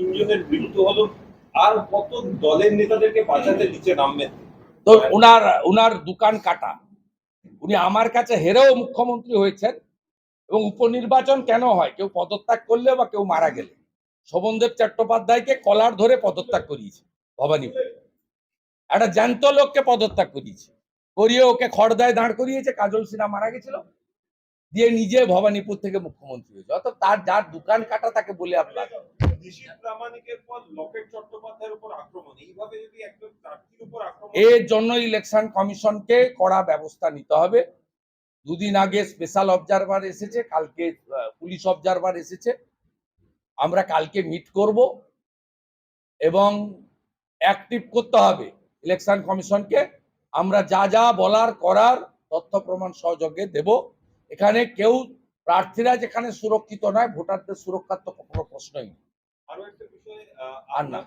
তিনজনের মৃত্যু হলো, আর কত দলের নেতাদেরকে বাঁচাতে তো দোকান কাটা। উনি আমার কাছে হেরেও মুখ্যমন্ত্রী হয়েছেন এবং উপনির্বাচন কেন হয়? কেউ পদত্যাগ করলে বা কেউ মারা গেলে। শোভনদেব চট্টোপাধ্যায়কে কলার ধরে পদত্যাগ করিয়েছে ভবানীপুর। একটা জ্যান্ত লোককে পদত্যাগ করিয়েছে। করিয়ে ওকে খড়দায় দাঁড় করিয়েছে, কাজল সিনহা মারা গেছিল। দিয়ে নিজে ভবানীপুর থেকে মুখ্যমন্ত্রী হয়েছে। অর্থাৎ তার যার দোকান কাটা তাকে বলে আপনার এর জন্য ইলেকশন কমিশনকে কড়া ব্যবস্থা নিতে হবে। দুদিন আগে স্পেশাল অবজারভার এসেছে কালকে পুলিশ অবজারভার এসেছে। আমরা কালকে মিট করব এবং অ্যাক্টিভ করতে হবে ইলেকশন কমিশনকে। আমরা যা যা বলার করার তথ্য প্রমাণ সহযোগে দেব। এখানে কেউ প্রার্থীরা যেখানে সুরক্ষিত নয় ভোটারদের সুরক্ষার তো কোনো প্রশ্নই নেই। আরও না।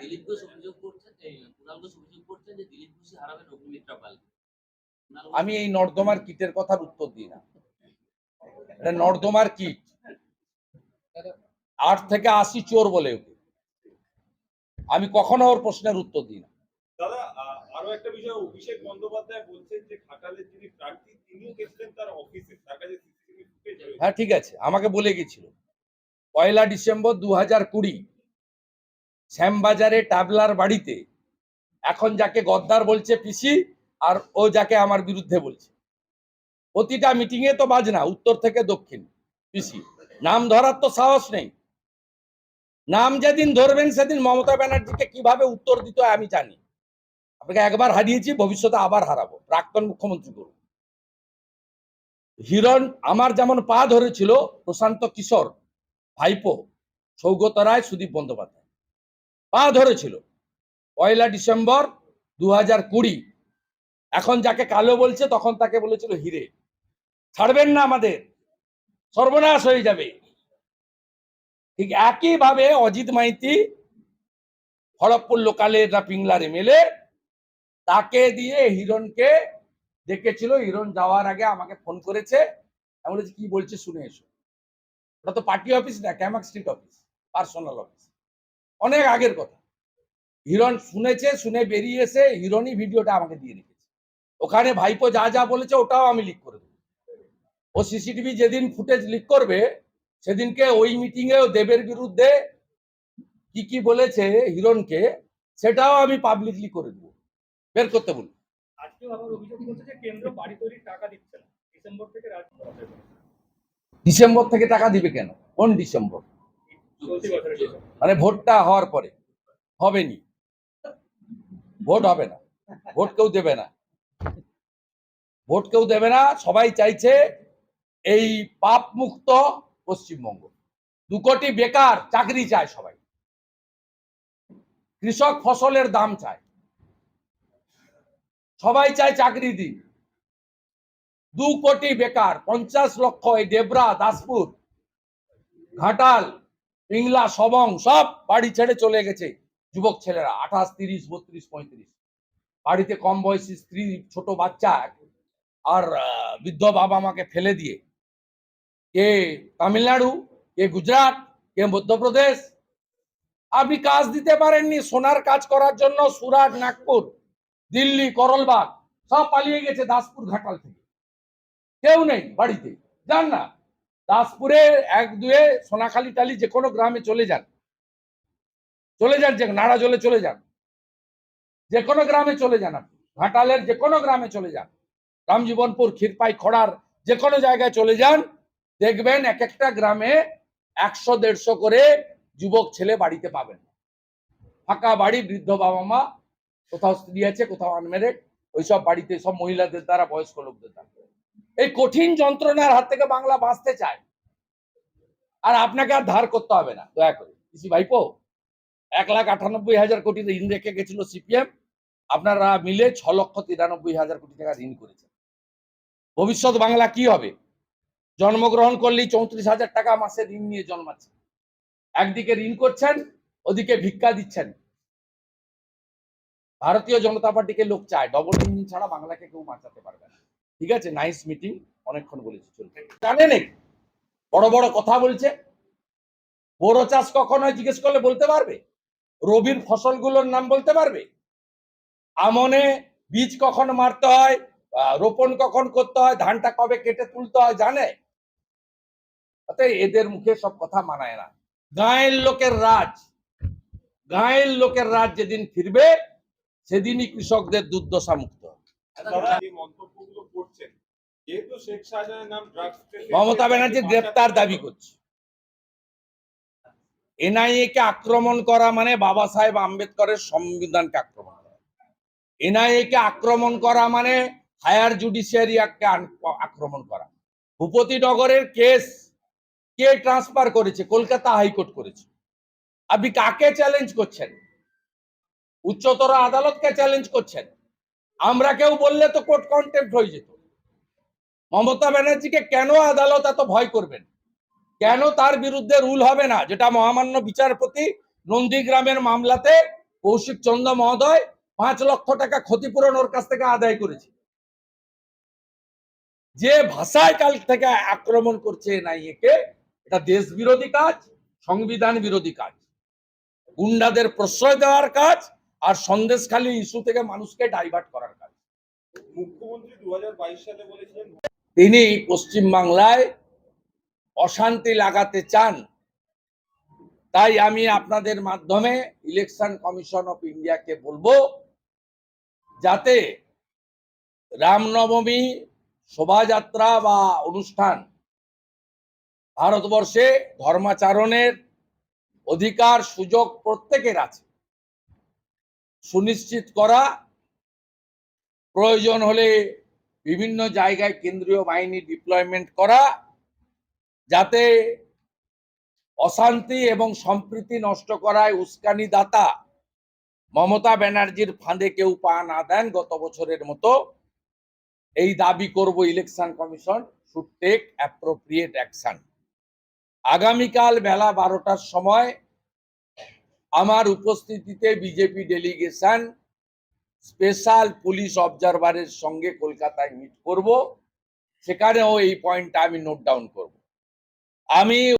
দিলীপ ঘোষ অভিযোগ করছেন কুণাল ঘোষ অভিযোগ করছেন যে দিলীপ ঘোষই হারাবেন অগ্নিমিত্রা পালকে আমি এই নর্দমার কিটের কথার উত্তর দিই না। এটা নর্দমার কিট। আট থেকে আশি চোর বলে ওকে। আমি কখনো ওর প্রশ্নের উত্তর দিই না। দাদা আরও একটা বিষয় অভিষেক বন্দ্যোপাধ্যায় বলছেন যে ঘাটালের যিনি প্রার্থী হ্যাঁ ঠিক আছে, আমাকে বলে গেছিল। পয়লা ডিসেম্বর দু হাজার কুড়ি, শ্যামবাজারে টাবলার বাড়িতে, এখন যাকে গদ্দার বলছে পিসি, আর ও যাকে আমার বিরুদ্ধে বলছে। প্রতিটা মিটিং এ তো বাজনা, উত্তর থেকে দক্ষিণ, পিসি। নাম ধরার তো সাহস নেই। নাম যেদিন ধরবেন, সেদিন মমতা ব্যানার্জিকে কীভাবে উত্তর দিতে হয় আমি জানি। আপনাকে একবার হারিয়েছি, ভবিষ্যতে আবার হারাবো। প্রাক্তন মুখ্যমন্ত্রী করুন হিরণ আমার যেমন পা ধরেছিল, প্রশান্ত কিশোর, ভাইপো, সৌগত রায়, সুদীপ বন্দ্যোপাধ্যায়। পা ধরেছিল। পয়লা ডিসেম্বর দু হাজার কুড়ি। এখন যাকে কালো বলছে, তখন তাকে বলেছিল হিরে। ছাড়বেন না আমাদের। সর্বনাশ হয়ে যাবে। ঠিক একইভাবে অজিত মাইতি খড়গপুর লোকালের না পিংলার এমএলএ তাকে দিয়ে হিরণকে ডেকেছিল হিরণ যাওয়ার আগে আমাকে ফোন করেছে। আমি কি বলছে শুনে এসো। ওটা তো পার্টি অফিস না Camac Street office personal office অনেক আগের কথা। হিরণ শুনেছে, শুনে বেরিয়ে এসে হিরণই ভিডিওটা আমাকে দিয়ে রেখেছে। ওখানে ভাইপো যা যা বলেছে, ওটাও আমি লিক করে দেবো। ও সিসিটিভি যেদিন ফুটেজ লিক করবে, সেদিনকে ওই মিটিং এ দেবের বিরুদ্ধে কি কি বলেছে হিরণকে সেটাও আমি পাবলিকলি করে দেবো। বের করতে বলব আজকেও আবার অভিযোগ করছে যে কেন্দ্র বাড়ি তৈরির টাকা দিচ্ছে না। ডিসেম্বর থেকে রাজ্য ডিসেম্বর থেকে টাকা দিবে কেন? কোন ডিসেম্বর? মানে ভোটটা হওয়ার পরে। হবেনি। ভোট হবে না। ভোট কেউ দেবে না। ভোট কেউ দেবে না। সবাই চাইছে এই পাপ মুক্ত পশ্চিমবঙ্গ। দু কোটি বেকার চাকরি চায় সবাই। কৃষক ফসলের দাম চায়। সবাই চায় চাকরি দিন দু কোটি বেকার, পঞ্চাশ লক্ষ এই ডেবরা দাসপুর, ঘাটাল, পিংলা, সবং, সব বাড়ি ছেড়ে চলে গেছে যুবক ছেলেরা, আঠাশ, তিরিশ, বত্রিশ, পঁয়ত্রিশ। বাড়িতে কম বয়সী স্ত্রী, ছোট বাচ্চা, আর বৃদ্ধ বাবা মাকে ফেলে দিয়ে। কে তামিলনাড়ু, কে গুজরাট, কে মধ্যপ্রদেশ। আপনি কাজ দিতে পারেননি, সোনার কাজ করার জন্য সুরাট, নাগপুর। দিল্লি, করলবাগ, সব পালিয়ে গেছে দাসপুর ঘাটাল থেকে। কেউ নেই বাড়িতে, যান না। দাসপুরে এক দুয়ে সোনাখালী টালি যে কোনো গ্রামে চলে যান। চলে যান, যে নাড়া জলে চলে যান। যে কোনো গ্রামে চলে যান আপনি। ঘাটালের যে কোনো গ্রামে চলে যান। রামজীবনপুর, ক্ষীরপাই, খড়ার যে কোনো জায়গায় চলে যান। দেখবেন এক একটা গ্রামে একশো, দেড়শো করে যুবক ছেলে বাড়িতে পাবেন। ফাঁকা বাড়ি, বৃদ্ধ বাবা মা কোথাও স্ত্রী আছে, কোথাও আনমেরেড ওইসব বাড়িতে সব মহিলাদের দ্বারা, বয়স্ক লোকদের দ্বারা। এই কঠিন যন্ত্রণার হাত থেকে বাংলা বাঁচতে চায়। আর আপনাকে আর ধার করতে হবে না, দয়া করে। কৃষি ভাইপো? এক লাখ আটানব্বই হাজার কোটি ঋণ রেখে গেছিল সিপিএম। আপনারা মিলে ছ লক্ষ তিরানব্বই হাজার কোটি টাকা ঋণ করেছেন। ভবিষ্যৎ বাংলা কি হবে? জন্মগ্রহণ করলেই চৌত্রিশ হাজার টাকা মাসে ঋণ নিয়ে জন্মাচ্ছে। একদিকে ঋণ করছেন, ওদিকে ভিক্ষা দিচ্ছেন। ভারতীয় জনতা পার্টিকে লোক চায়। ডবল ইঞ্জিন ছাড়া বাংলাকে কেউ বাঁচাতে পারবে না। ঠিক আছে? নাইস মিটিং অনেকক্ষণ বলেছি চলবে জানে নেই। বড় বড় কথা বলছে। বোরো চাষ কখন হয় জিজ্ঞেস করলে বলতে পারবে? রবির ফসলগুলোর নাম বলতে পারবে? আমনে বীজ কখন মারতে হয়? রোপণ কখন করতে হয়? ধানটা কবে কেটে তুলতে হয়? জানে? অতএব এদের মুখে সব কথা মানায় না। গাঁয়ের লোকের রাজ। গাঁয়ের লোকের রাজ যেদিন ফিরবে সেদিনই কৃষকদের দুর্দশা মুক্ত। মমতা ব্যানার্জি গ্রেপ্তার দাবি করছে। এনআইএ কে আক্রমণ করা মানে বাবা সাহেব আম্বেদকরের সংবিধানকে আক্রমণ করা। এনআইএ কে আক্রমণ করা মানে হায়ার জুডিশিয়ারিয়াকে আক্রমণ করা। ভূপতিনগরের কেস কে ট্রান্সফার করেছে? কলকাতা হাইকোর্ট করেছে। আপনি কাকে চ্যালেঞ্জ করছেন? উচ্চতর আদালতকে চ্যালেঞ্জ করছেন। আমরা কেউ বললে তো কোর্ট কন্টেম্প হয়ে যেত। মমতা ব্যানার্জিকে কেন আদালত এত ভয় করবেন? কেন তার বিরুদ্ধে রুল হবে না? যেটা মহামান্য বিচারপতি নন্দীগ্রামের মামলাতে কৌশিক চন্দ্র মহোদয় পাঁচ লক্ষ টাকা ক্ষতিপূরণ ওর কাছ থেকে আদায় করেছে। যে ভাষায় কাল থেকে আক্রমণ করছে এনআইএ এটা দেশ বিরোধী কাজ, সংবিধান বিরোধী কাজ। গুন্ডাদের প্রশ্রয় দেওয়ার কাজ আর সন্দেশখালী ইস্যু থেকে মানুষকে ডাইভার্ট করার কাজ। মুখ্যমন্ত্রী দু সালে বলেছিলেন তিনি পশ্চিম বাংলায় অশান্তি লাগাতে চান। তাই আমি আপনাদের মাধ্যমে ইলেকশন কমিশন অফ ইন্ডিয়াকে বলব যাতে রামনবমী শোভাযাত্রা বা অনুষ্ঠান ভারতবর্ষে ধর্মাচরণের অধিকার সুযোগ প্রত্যেকের আছে। সুনিশ্চিত করা। প্রয়োজন হলে বিভিন্ন জায়গায় কেন্দ্রীয় বাহিনী ডিপ্লয়মেন্ট করা। যাতে অশান্তি এবং সম্প্রীতি নষ্ট করায় উস্কানি দাতা মমতা ব্যানার্জির ফাঁদে কেউ পা না দেন গত বছরের মতো। এই দাবি করব Election Commission should take appropriate action আগামীকাল বেলা বারোটার সময় আমার উপস্থিতিতে বিজেপি ডেলিগেশন স্পেশাল পুলিশ অবজারভারের সঙ্গে কলকাতায় মিট করব। সেখানেও এই পয়েন্টটা আমি নোট ডাউন করব। আমি